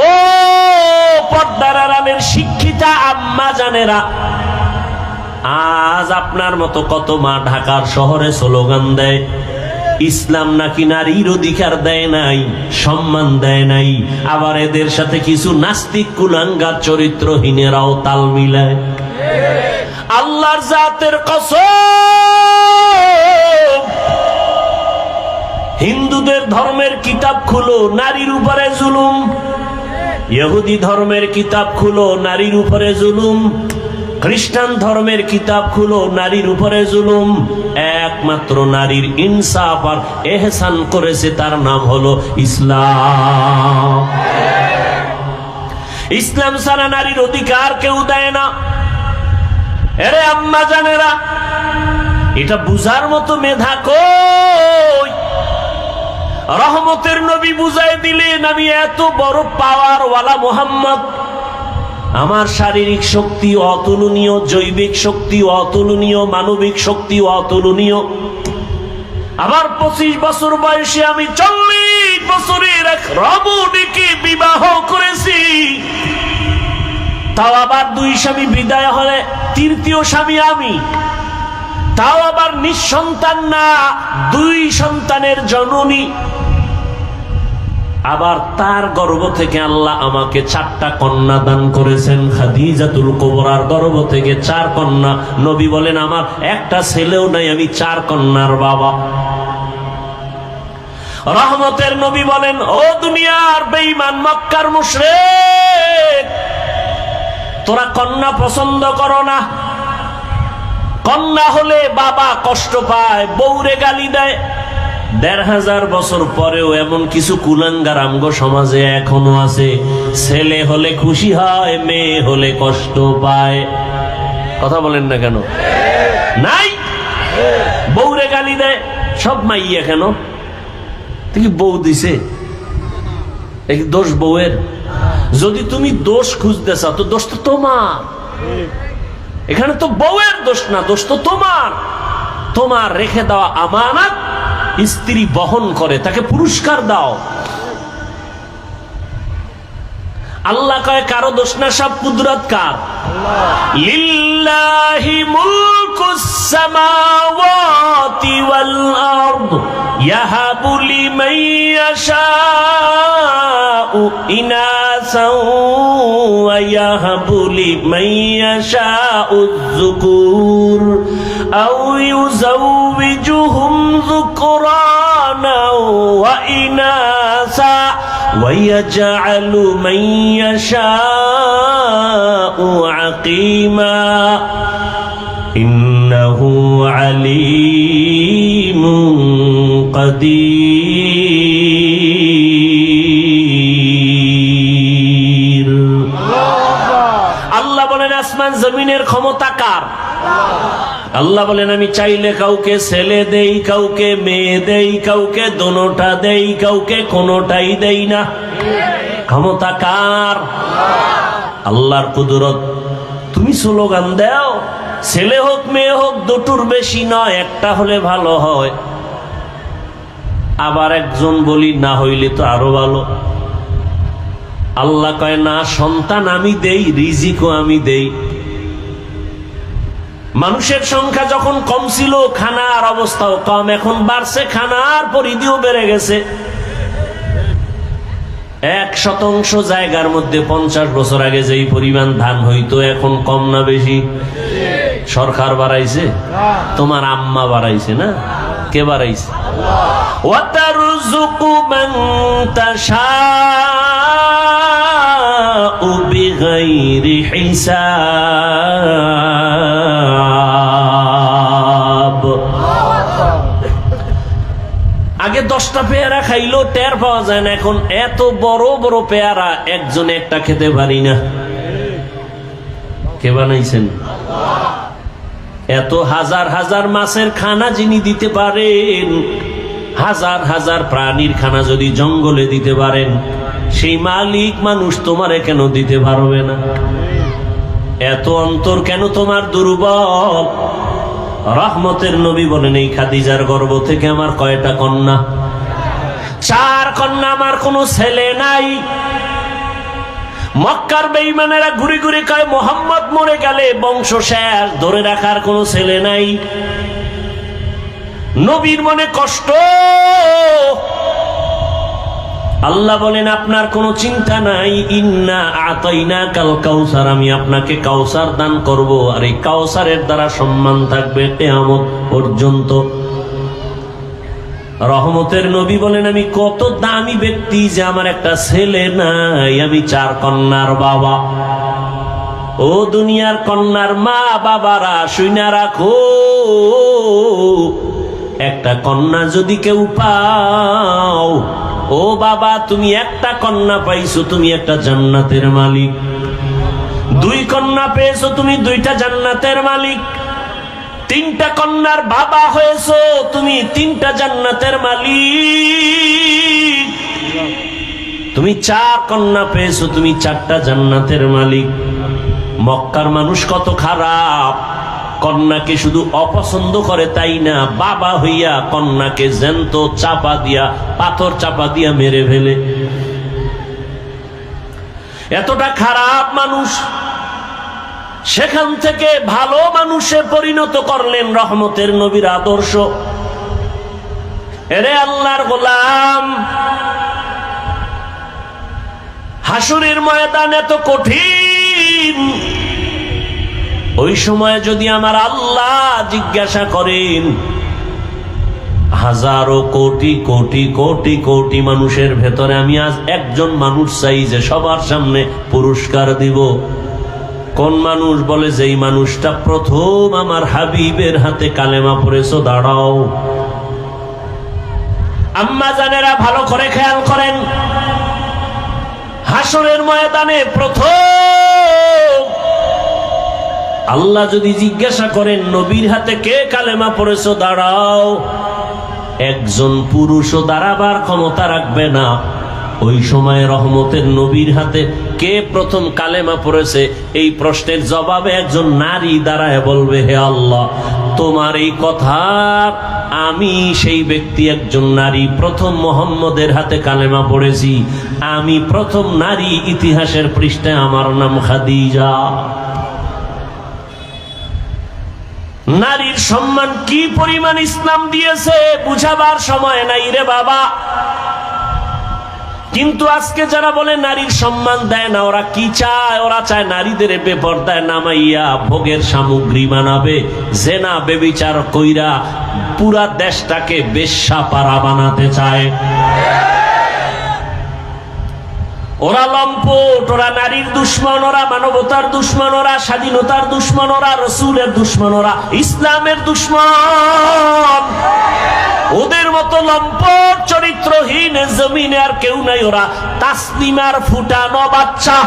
ও পর্দার আড়ালের শিক্ষিতা আম্মা জানেরা, আজ আপনার মতো কত মা ঢাকার শহরে স্লোগান দেয়, ইসলাম নাকি নারীর অধিকার দেয় নাই, সম্মান দেয় নাই, আবার এদের সাথে কিছু নাস্তিক কুলাঙ্গার চরিত্রহীনেরাও তাল মিলায়। আল্লাহর জাতের কসম, হিন্দুদের ধর্মের কিতাব খুলো, নারীর উপরে জুলুম ইহুদি ধর্মের কিতাব খুলো, নারীর উপরে জুলুম। খ্রিস্টান ধর্মের কিতাব খুলো, নারীর উপরে জুলুম। একমাত্র নারীর ইনসাফ আর এহসান করেছে, তার নাম হলো ইসলাম। ইসলাম সারা নারীর অধিকার কেউ দেয় না। এরে আম্মা জানেরা, এটা বুঝার মতো মেধা কই? রহমতের নবী বুঝাই দিলেন, আমি এত বড় পাওয়ার ওয়ালা মোহাম্মদ। আমার শারীরিক শক্তি অতুলনীয়, জৈবিক শক্তি অতুলনীয়, মানবিক শক্তি অতুলনীয়। আবার পঁচিশ বছর বয়সে আমি চল্লিশ বছরের এক রমণীকে বিবাহ করেছি। তাও আবার দুই স্বামী বিদায় হলে, তৃতীয় স্বামী আমি। তাও আবার নিঃসন্তান না, দুই সন্তানের জননী। আবার তার গর্ভ থেকে আল্লাহ আমাকে চারটা কন্যা দান করেছেন, খাদিজাতুল কোবরার গর্ভ থেকে চার কন্যা। নবী বলেন, আমার একটা ছেলেও নাই, আমি চার কন্যার বাবা। রহমতের নবী বলেন, ও দুনিয়ার বেঈমান মক্কার মুশরিক, তোরা কন্যা পছন্দ করো না। কন্যা হলে বাবা কষ্ট পায়, বউরে গালি দেয়। দেড় হাজার বছর পরেও এমন কিছু কুলাঙ্গার সমাজে এখনও আছে। ছেলে হলে খুশি হয়, মেয়ে হলে কষ্ট পায়। কথা বলেন না কেন? নাই? বউরে গালি দেয়, সব মাইয়া কেন? কি বউ দিছে? দোষ বউয়ের? যদি তুমি দোষ খুঁজতে তো দোষ তো তোমার। এখানে তো বউয়ের দোষ না, দোষ তো তোমার। তোমার রেখে দেওয়া আমানত স্ত্রী বহন করে, তাকে পুরস্কার দাও। আল্লাহ কয়, কারও দোষ না, সব কুদরত কার? লিল্লাহি ذكرانا وإناثا ويجعل من يشاء عقيما إنه عليم قدير আল্লাহ বলেন আসমান জমিনের ক্ষমতা কার আল্লাহ বলেন, আমি চাইলে কাউকে ছেলে দেই, কাউকে মেয়ে দেই, কাউকে দোনোটা দেই, কাউকে কোনোটাই দেই না। ক্ষমতা কার? আল্লাহর কুদরত। তুমি স্লোগান দাও, ছেলে হোক, মেয়ে হোক, দুটোর বেশি নয়, একটা হলে ভালো হয়। আবার একজন বলি, না হইলে তো আরও ভালো। আল্লাহ কয়, না, সন্তান আমি দেই, রিজিকও আমি দেই। মানুষের সংখ্যা যখন কম ছিল, খানার অবস্থাও কম। এখন বাড়ছে, খানার পরিধিও বেড়ে গেছে। এক শতাংশ জায়গার মধ্যে পঞ্চাশ বছর আগে যেই পরিমাণ ধান হইতো, এখন কম না বেশি? সরকার বাড়াইছে? তোমার আম্মা বাড়াইছে না? কে বাড়াইছে? بغير حساب আগে দশটা পেয়ারা খাইলো টের পাওয়া যায় না এখন এত বড় বড় পেয়ারা একজনে একটা খেতে পারি না কে বানাইছেন এত হাজার হাজার মাছের খানা যিনি দিতে পারেন হাজার হাজার প্রাণীর খানা যদি জঙ্গলে দিতে পারেন সেই মালিক মানুষ তোমারে কেন দিতে পারবে না? এত অন্তর কেন তোমার দুর্বল? রহমতের নবী বলেন, এই খাদিজার গর্ভ থেকে আমার কয়টা কন্যা? চার কন্যা আমার কোনো ছেলে নাই। মক্কার বেইমানেরা ঘুরে ঘুরে কয়, মোহাম্মদ মরে গেলে বংশ শেষ, ধরে রাখার কোনো ছেলে নাই। নবীর মনে কষ্ট। আল্লাহ বলেন, আপনার কোনো চিন্তা নাই। ইন্না আতাইনা কাল কাউসার। আমি আপনাকে কাউসার দান করব। আর এই কাউসারের দ্বারা সম্মান থাকবে কেয়ামত পর্যন্ত। রহমতের নবী বলেন, আমি কত দামি ব্যক্তি যে আমার একটা ছেলে নাই। আমি চার কন্যার বাবা। ও দুনিয়ার কন্যার মা বাবারা, শুইনা রাখো। একটা কন্যা যদি কেউ পাও ও বাবা, তুমি একটা কন্যা পাইছো, তুমি একটা জান্নাতের মালিক। দুই কন্যা পেয়েছ, তুমি দুইটা জান্নাতের মালিক। তিনটা কন্যার বাবা হয়েছো, তুমি তিনটা জান্নাতের মালিক। তুমি চার কন্যা পেয়েছ, তুমি চারটা জান্নাতের মালিক। মক্কার মানুষ কত খারাপ। কন্যাকে শুধু অপছন্দ করে তাই না? বাবা হইয়া কন্যাকে জ্যান্ত চাপা দিয়া, পাথর চাপা দিয়া মেরে ফেলে। এতটা খারাপ মানুষ সেখান থেকে ভালো মানুষে পরিণত করলেন রহমতের নবীর আদর্শ। এরে আল্লাহর গোলাম, হাসুরের ময়দান এত কঠিন। ওই সময় যদি আমার আল্লাহ জিজ্ঞাসা করেন, হাজারো কোটি কোটি কোটি কোটি মানুষের ভেতরে আমি আজ একজন মানুষ চাই যে সবার সামনে পুরস্কার দিব। কোন মানুষ বলে, যেই মানুষটা প্রথম আমার হাবিবের হাতে কালেমা পড়েছ, দাঁড়াও। আম্মা জানেরা ভালো করে খেয়াল করেন হাসরের ময়দানে প্রথম আল্লাহ যদি জিজ্ঞাসা করেন, নবীর হাতে কে কালেমা পড়েছো? দাঁড়াও। একজন পুরুষও দাঁড়াবার ক্ষমতা রাখবে না। ওই সময় রহমতের নবীর হাতে কে প্রথম কালেমা পড়েছে? এই প্রশ্নের জবাবে একজন নারী দাঁড়ায় বলবে, হে আল্লাহ, তোমার এই কথা, আমি সেই ব্যক্তি, একজন নারী প্রথম মোহাম্মদের হাতে কালেমা পড়েছি। আমি প্রথম নারী ইতিহাসের পৃষ্ঠায় আমার নাম খাদিজা। নারীর সম্মান কি পরিমাণ ইসলাম দিয়েছে বুঝাবার সময় নাই রে বাবা। কিন্তু আজকে যারা বলে নারীর সম্মান দেয় না, ওরা কি চায়? ওরা চায় নারীদের বেপর্দায় নামাইয়া ভোগের সামগ্রী বানাবে, জেনা, বেবিচার কইরা পুরা দেশটাকে বেশ্যা পাড়া বানাতে চায়। ওরা লম্পট, ওরা নারীর দুশ্মন, ওরা মানবতার দুশ্মন, ওরা স্বাধীনতার দুশ্মন, ওরা রসুলের দুশ্মন, ওরা ইসলামের দুশ্মন। ওদের মতো লম্পট চরিত্রহীন জমিনে আর কেউ নাই, ওরা তাসলিমার ফুটানো বাচ্চা।